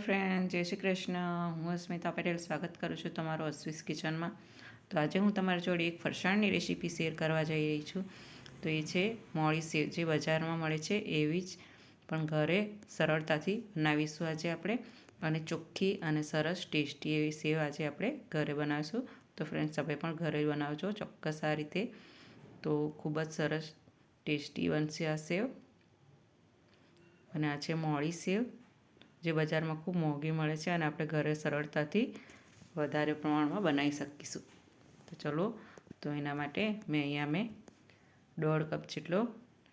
Friend જય શ્રી કૃષ્ણ. હું અસ્મિતા પટેલ, સ્વાગત કરું છું તમારું અસ્વિસ કિચનમાં. તો આજે હું તમારી જોડે એક ફરસાણની રેસીપી શેર કરવા જઈ રહી છું. તો એ છે મોળી સેવ, જે બજારમાં મળે છે એવી જ, પણ ઘરે સરળતાથી બનાવીશું આજે આપણે. અને ચોખ્ખી અને સરસ ટેસ્ટી એવી સેવ આજે આપણે ઘરે બનાવીશું. તો ફ્રેન્ડ્સ તમે પણ ઘરે બનાવજો ચોક્કસ આ રીતે. તો ખૂબ જ સરસ ટેસ્ટી બનશે આ સેવ. અને આ છે મોળી સેવ. જે બજારમાં ખૂબ મોંઘી મળે છે અને આપણે ઘરે સરળતાથી વધારે પ્રમાણમાં બનાવી શકીશું. તો ચલો, તો એના માટે મેં અહીંયા મેં દોઢ કપ જેટલો,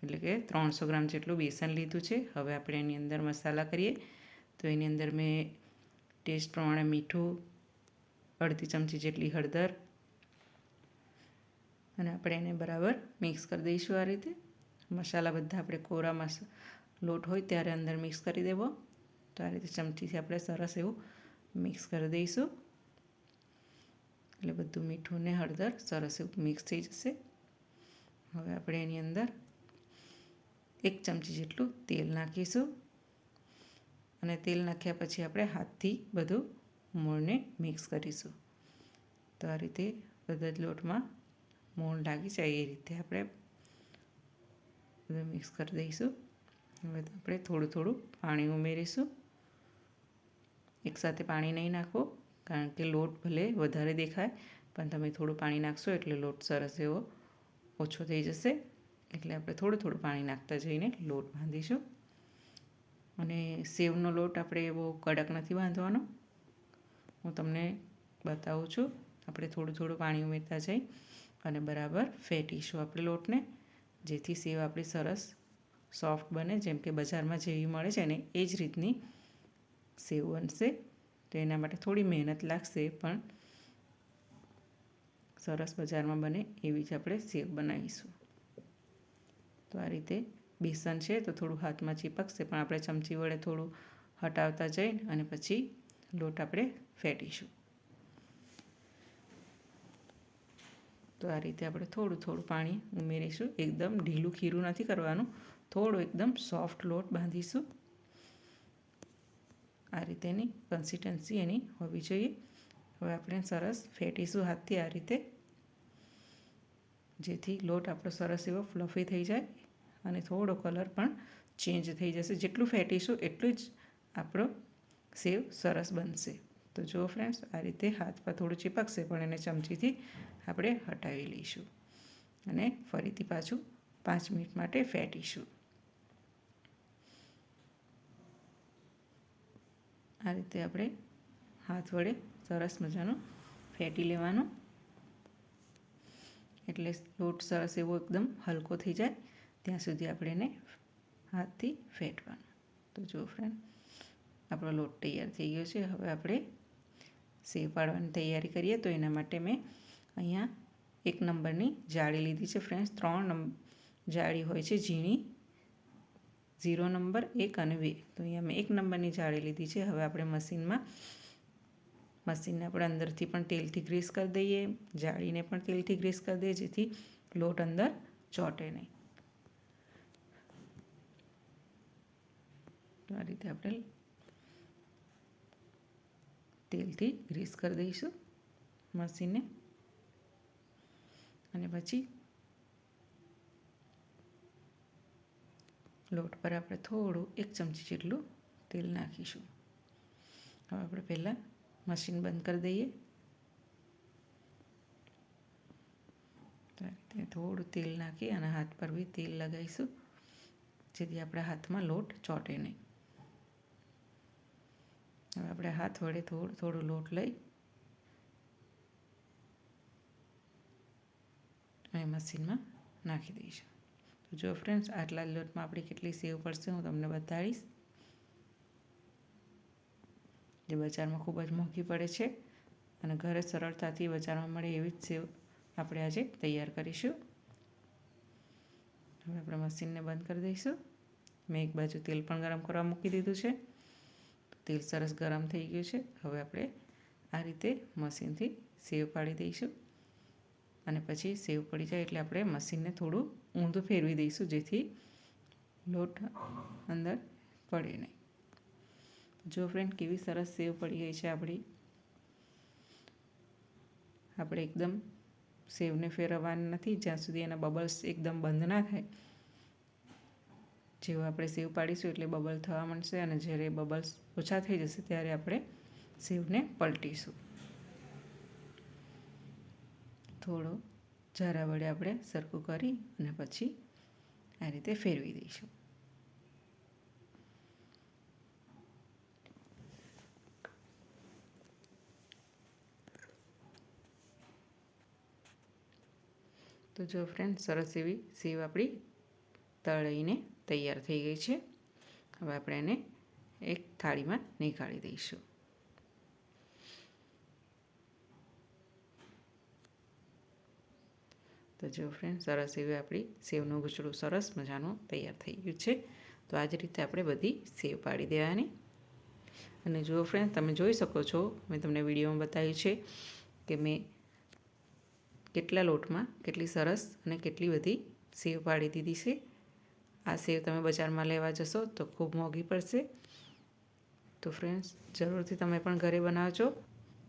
એટલે કે ત્રણસો ગ્રામ જેટલું બેસન લીધું છે. હવે આપણે એની અંદર મસાલા કરીએ. તો એની અંદર મેં ટેસ્ટ પ્રમાણે મીઠું, અડધી ચમચી જેટલી હળદર અને આપણે એને બરાબર મિક્સ કરી દઈશું આ રીતે. મસાલા બધા આપણે કોરા મસ લોટ હોય ત્યારે અંદર મિક્સ કરી દેવો. તો આ રીતે ચમચીથી આપણે સરસ એવું મિક્સ કરી દઈશું એટલે બધું મીઠું ને હળદર સરસ એવું મિક્સ થઈ જશે હવે આપણે એની અંદર એક ચમચી જેટલું તેલ નાખીશું અને તેલ નાખ્યા પછી આપણે હાથથી બધું મૂળને મિક્સ કરીશું તો આ રીતે બધા જ લોટમાં મૂળ લાગી જાય એ રીતે આપણે બધું મિક્સ કરી દઈશું હવે આપણે થોડું થોડું પાણી ઉમેરીશું એકસાથે પાણી નહીં નાખો, કારણ કે લોટ ભલે વધારે દેખાય, પણ તમે થોડું પાણી નાખશો એટલે લોટ સરસ એવો ઓછો થઈ જશે. એટલે આપણે થોડું થોડું પાણી નાખતા જઈને લોટ બાંધીશું. અને સેવનો લોટ આપણે એવો કડક નથી બાંધવાનો. હું તમને બતાવું છું, આપણે થોડું થોડું પાણી ઉમેરતા જઈ અને બરાબર ફેટીશું આપણે લોટને, જેથી સેવ આપણી સરસ સોફ્ટ બને, જેમ કે બજારમાં જેવી મળે છે ને, એ જ રીતની સેવ બનશે. તો એના માટે થોડી મહેનત લાગશે, પણ સરસ બજારમાં બને એવી જ આપણે સેવ બનાવીશું. તો આ રીતે બેસન છે તો થોડું હાથમાં ચીપકશે, પણ આપણે ચમચી વડે થોડું હટાવતા જઈને અને પછી લોટ આપણે ફેટીશું. તો આ રીતે આપણે થોડું થોડું પાણી ઉમેરીશું. એકદમ ઢીલું ખીરું નથી કરવાનું. થોડું એકદમ સોફ્ટ લોટ બાંધીશું. આ રીતેની કન્સિસ્ટન્સી એની હોવી જોઈએ. હવે આપણે સરસ ફેટીશું હાથથી આ રીતે જેથી લોટ આપણો સરસ એવો ફ્લફી થઈ જાય અને થોડો કલર પણ ચેન્જ થઈ જશે. જેટલું ફેટીશું એટલું જ આપણો સેવ સરસ બનશે. તો જુઓ ફ્રેન્ડ્સ આ રીતે હાથ પર થોડું ચીપકશે પણ એને ચમચીથી આપણે હટાવી લઈશું. અને ફરીથી પાછું પાંચ મિનિટ માટે ફેટીશું આ રીતે આપણે હાથ વડે સરસ મજાનું ફેટી લેવાનો. એટલે લોટ સરસ એવો એકદમ હલકો થઈ જાય, ત્યાં સુધી આપણે એને હાથથી ફેટવાનું. તો જો ફ્રેન્ડ આપણો લોટ તૈયાર થઈ ગયો છે. હવે આપણે સેવ પાડવાની તૈયારી કરીએ. તો એના માટે મેં અહીંયા એક નંબરની જાળી લીધી છે ફ્રેન્ડ્સ ત્રણ જાળી હોય છે ઝીણી ઝીરો નંબર એક અને બે. તો અહીંયા મેં એક નંબરની જાળી લીધી છે. હવે આપણે મશીનમાં, મશીનને આપણે અંદરથી પણ તેલથી ગ્રીસ કરી દઈએ. જાળીને પણ તેલથી ગ્રીસ કરી દઈએ, જેથી લોટ અંદર ચોંટે નહીં. આ રીતે આપણે તેલથી ગ્રીસ કરી દઈશું મશીનને. અને પછી લોટ પર આપણે થોડું એક ચમચી જેટલું તેલ નાખીશું. હવે આપણે પહેલાં મશીન બંધ કરી દઈએ. થોડું તેલ નાખી અને હાથ પર બી તેલ લગાવીશું. જેથી આપણા હાથમાં લોટ ચોટે નહીં. હવે આપણે હાથ વડે થોડું થોડું લોટ લઈ અને મશીનમાં નાખી દઈશું. તો જો ફ્રેન્ડ્સ આટલા લોટમાં આપણે કેટલી સેવ પડશે હું તમને બતાવીશ. જે બજારમાં ખૂબ જ મોંઘી પડે છે અને ઘરે સરળતાથી બજારમાં મળે એવી જ સેવ આપણે આજે તૈયાર કરીશું. હવે આપણે મશીનને બંધ કરી દઈશું. મેં એક બાજુ તેલ પણ ગરમ કરવા મૂકી દીધું છે. તેલ સરસ ગરમ થઈ ગયું છે. હવે આપણે આ રીતે મશીનથી સેવ પાડી દઈશું. અને પછી સેવ પડી જાય એટલે આપણે મશીનને થોડું ઊંધું ફેરવી દઈશું જેથી લોટ અંદર પડે નહીં. જો ફ્રેન્ડ કેવી સરસ સેવ પડી ગઈ છે આપણી. આપણે એકદમ સેવને ફેરવવાના નથી, જ્યાં સુધી એના બબલ્સ એકદમ બંધ ના થાય. જેવું આપણે સેવ પાડીશું એટલે બબલ થવા માંડશે અને જ્યારે બબલ્સ ઓછા થઈ જશે ત્યારે આપણે સેવને પલટીશું. થોડો જરા વડે આપણે સરખું કરી અને પછી આ રીતે ફેરવી દઈશું. તો જો ફ્રેન્ડ સરસ એવી સેવ આપણી તળીને તૈયાર થઈ ગઈ છે. હવે આપણે એને એક થાળીમાં નીકાળી દઈશું. તો જો ફ્રેન્ડ સરસ એવી આપણી સેવનું ગુચડું સરસ મજાનું તૈયાર થઈ ગયું છે. તો આ જ રીતે આપણે બધી સેવ પાડી દેવાની. અને જુઓ ફ્રેન્ડ તમે જોઈ શકો છો, મેં તમને વિડીયોમાં બતાવ્યું છે કે મેં કેટલા લોટમાં કેટલી સરસ અને કેટલી બધી સેવ પાડી દીધી છે. આ સેવ તમે બજારમાં લેવા જશો તો ખૂબ મોંઘી પડશે. તો ફ્રેન્ડ્સ જરૂરથી તમે પણ ઘરે બનાવજો.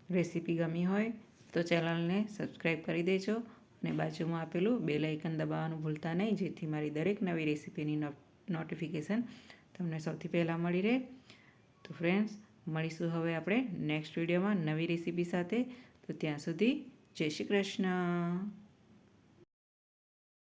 રેસીપી ગમી હોય તો ચેનલને સબસ્ક્રાઈબ કરી દેજો. અને બાજુમાં આપેલું બેલ આઇકન દબાવવાનું ભૂલતા નહીં, જેથી મારી દરેક નવી રેસીપીની નોટિફિકેશન તમને સૌથી પહેલાં મળી રહે. તો ફ્રેન્ડ્સ મળીશું હવે આપણે નેક્સ્ટ વિડીયોમાં નવી રેસીપી સાથે. તો ત્યાં સુધી જય શ્રી કૃષ્ણ.